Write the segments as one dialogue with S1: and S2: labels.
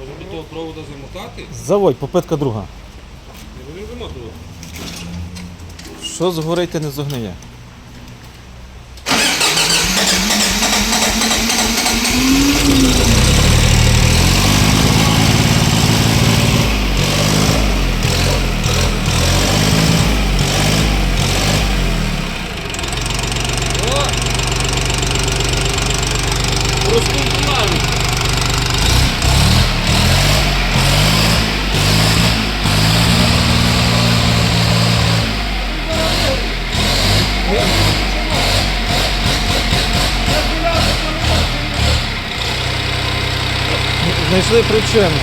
S1: Може до того провода замотати?
S2: Заводь, попитка друга.
S1: Не.
S2: Що згорить, не зогниє. Знайшли причину.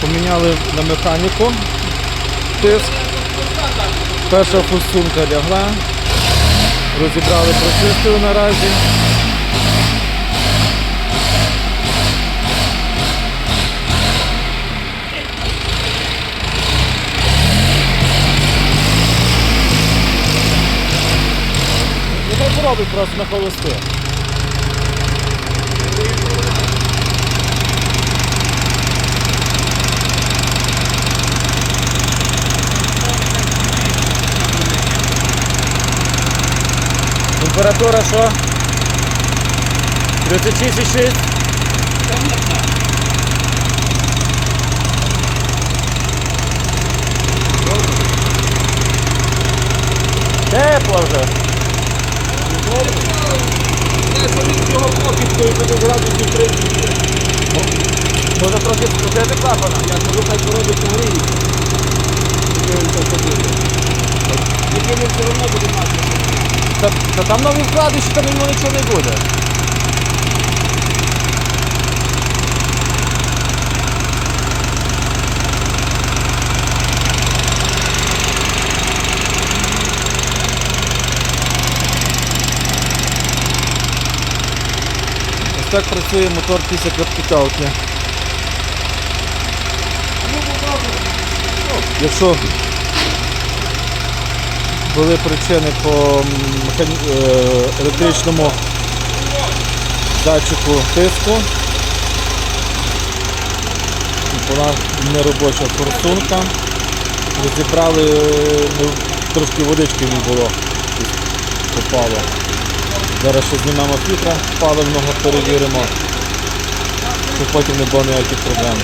S2: Поміняли на механіку тиск. Перша форсунка лягла. Розібрали, прочистили наразі. Нехай поробить просто на холости. Температура що? 36,6. Тепло вже.
S1: Знаєш, що він цього покидкою буде градусів 30.
S2: Можна трохи скрутити клапана.
S1: Я кажу, хай поробить погріє.
S2: Та, та там нові вкладиші, там йому нічого не буде. Ось так працює мотор після капіталки. Якщо були причини по е, електричному датчику тиску. Була неробоча форсунка. Розібрали, ну, трошки водички не було, попало. Зараз ще знімемо фільтра паливного, перевіримо, щоб потім не було ніяких проблем.